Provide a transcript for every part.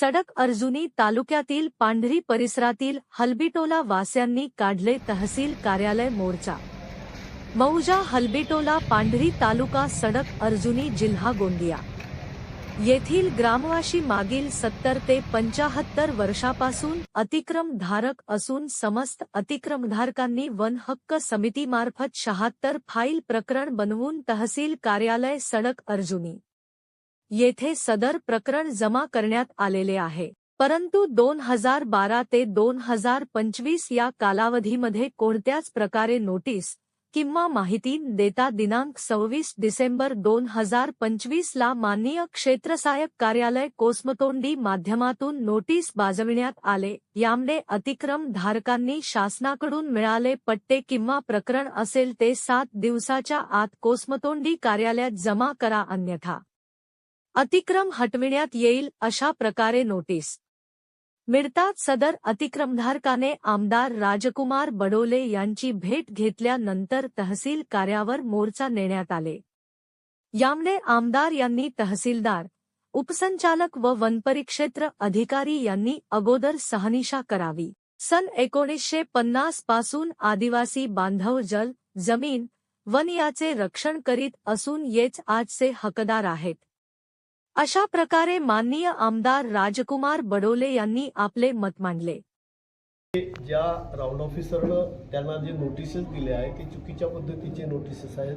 सडक अर्जुनी तालुक्यातील पांढरी परिसरातील हलबिटोला वास्यांनी काढले तहसील कार्यालय मोर्चा. मौजा हलबिटोला पांढरी तालुका सडक अर्जुनी जिल्हा गोंदिया. येथील ग्रामवासी मागील सत्तर ते पंचाहत्तर वर्षापासून अतिक्रमधारक असून समस्त अतिक्रमधारकांनी वन हक्क समितीमार्फत शहात्तर फाईल प्रकरण बनवून तहसील कार्यालय सडक अर्जुनी येथे सदर प्रकरण जमा करण्यात आलेले आहे. परंतु दोन हजार बारा ते दोन हजार पंचवीस या कालावधीमध्ये कोणत्याच प्रकारे नोटीस किंवा माहिती देता दिनांक सव्वीस डिसेंबर दोन हजार पंचवीस ला माननीय क्षेत्रसहाय्यक कार्यालय कोसमतोंडी माध्यमातून नोटीस बाजविण्यात आले. यामुळे अतिक्रम धारकांनी शासनाकडून मिळाले पट्टे किंवा प्रकरण असेल ते सात दिवसाच्या आत कोसमतोंडी कार्यालयात जमा करा अन्यथा अतिक्रम हटविण्यात येईल अशा प्रकारे नोटीस. मिळताच सदर अतिक्रमधारकाने आमदार राजकुमार बडोले यांची भेट घेतल्यानंतर तहसील कार्यावर मोर्चा नेण्यात आले. यामुळे आमदार यांनी तहसीलदार उपसंचालक व वनपरिक्षेत्र अधिकारी यांनी अगोदर सहनिशा करावी. सन एकोणीसशे पन्नासपासून आदिवासी बांधव जल जमीन वन याचे रक्षण करीत असून येच आजचे हकदार आहेत. अशा प्रकारे माननीय आमदार राजकुमार बडोले यांनी आपले मत मांडले. ज्या राऊंड ऑफिसरनं त्यांना जे नोटिसेस दिले आहे ते चुकीच्या पद्धतीचे नोटिसेस आहेत.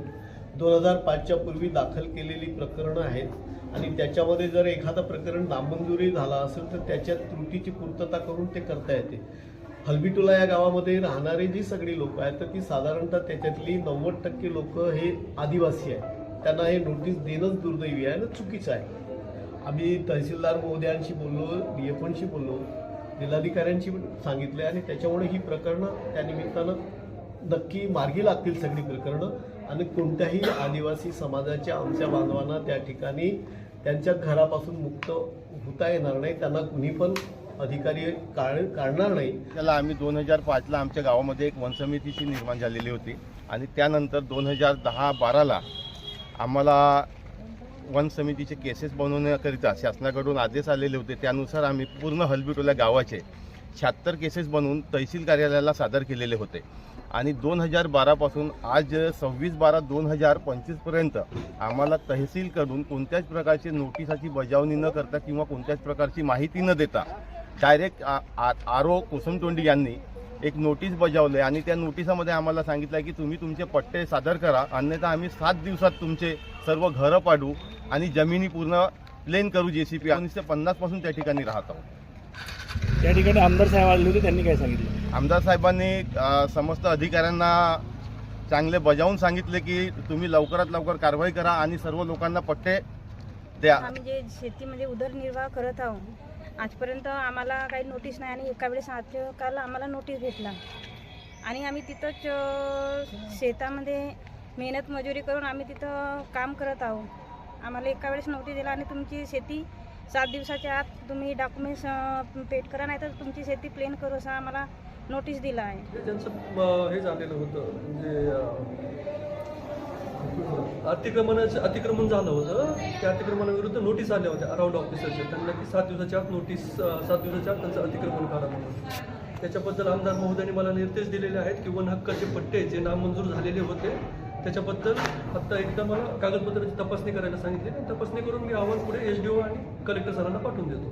दोन हजार पाचच्या पूर्वी दाखल केलेली प्रकरणं आहेत आणि त्याच्यामध्ये जर एखादं प्रकरण नामंजुरी झाला असेल तर त्याच्या त्रुटीची पूर्तता करून ते करता येते. हलबिटोला या गावामध्ये राहणारी जी सगळी लोक आहेत तर ती साधारणतः त्याच्यातली नव्वद टक्के लोक हे आदिवासी आहेत. त्यांना हे नोटीस देणंच दुर्दैवी आहे आणि चुकीचं आहे. आम्ही तहसीलदार महोदयांशी बोललो डीएफओनशी बोललो जिल्हाधिकाऱ्यांशी सांगितले आणि त्याच्यामुळे ही प्रकरणं त्या निमित्तानं नक्की मार्गी लागतील सगळी प्रकरणं. आणि कोणत्याही आदिवासी समाजाच्या आमच्या बांधवांना त्या ठिकाणी त्यांच्या घरापासून मुक्त होता येणार नाही त्यांना कुणी पण अधिकारी काढ काढणार नाही. त्याला आम्ही दोन हजार पाचला आमच्या गावामध्ये एक वनसमितीची निर्माण झालेली होती. आणि त्यानंतर दोन हजार दहा बाराला आम्हाला वन समितीचे केसेस बनवण्याकरिता शासनाकडून आदेश आलेले होते. त्यानुसार आम्ही पूर्ण हलबिटोल्या गावाचे शहात्तर केसेस बनवून तहसील कार्यालयाला सादर केलेले होते. आणि दोन हजार बारापासून आज सव्वीस बारा दोन हजार पंचवीसपर्यंत आम्हाला तहसीलकडून कोणत्याच प्रकारची नोटिसाची बजावणी न करता किंवा कोणत्याच प्रकारची माहिती न देता डायरेक्ट आ आर ओ कुसुमतोंडी यांनी एक नोटीस बजावले आणि त्या नोटिसामध्ये आम्हाला सांगितलं की तुम्ही तुमचे पट्टे सादर करा. अन्यथा आम्ही सात दिवसात तुमचे सर्व घरं पाडू आणि जमिनी पूर्ण प्लेन करू जे सी पी एकोणीसशे पन्नासपासून त्या ठिकाणी राहत आहोत. त्या ठिकाणी आमदार साहेब आले होते त्यांनी काय सांगितलं? आमदार साहेबांनी अ, समस्त अधिकाऱ्यांना चांगले बजावून सांगितले की तुम्ही लवकरात लवकर कारवाई करा आणि सर्व लोकांना पट्टे द्या. आम्ही जे शेतीमध्ये उदरनिर्वाह करत आहोत आजपर्यंत आम्हाला काही नोटीस नाही आणि एका वेळेस आजच्या काल आम्हाला नोटीस भेटला. आणि आम्ही तिथंच शेतामध्ये मेहनत मजुरी करून आम्ही तिथं काम करत आहोत. आम्हाला एका वेळेस नोटीस दिला आणि तुमची शेती सात दिवसाच्या आत तुम्ही डॉक्युमेंट्स पेड करा नाही तर तुमची शेती प्लेन करू असं आम्हाला नोटीस दिला आहे. त्यांचं हे झालेलं होतं म्हणजे अतिक्रमणाचं अतिक्रमण झालं होतं. त्या अतिक्रमणाविरुद्ध नोटीस आल्या होत्या अराऊंड ऑफिसरच्या त्यांना की सात दिवसाच्या आत नोटीस सात दिवसाच्या आत त्यांचं अतिक्रमण करा म्हणून त्याच्याबद्दल आमदार महोदयांनी मला निर्देश दिलेले आहेत की वन हक्काचे पट्टे जे नामंजूर झालेले होते त्याच्याबद्दल आत्ता एकदा मला कागदपत्राची तपासणी करायला सांगितली तपासणी करून मी अहवाल पुढे एस डी ओ आणि कलेक्टर सरांना पाठवून देतो.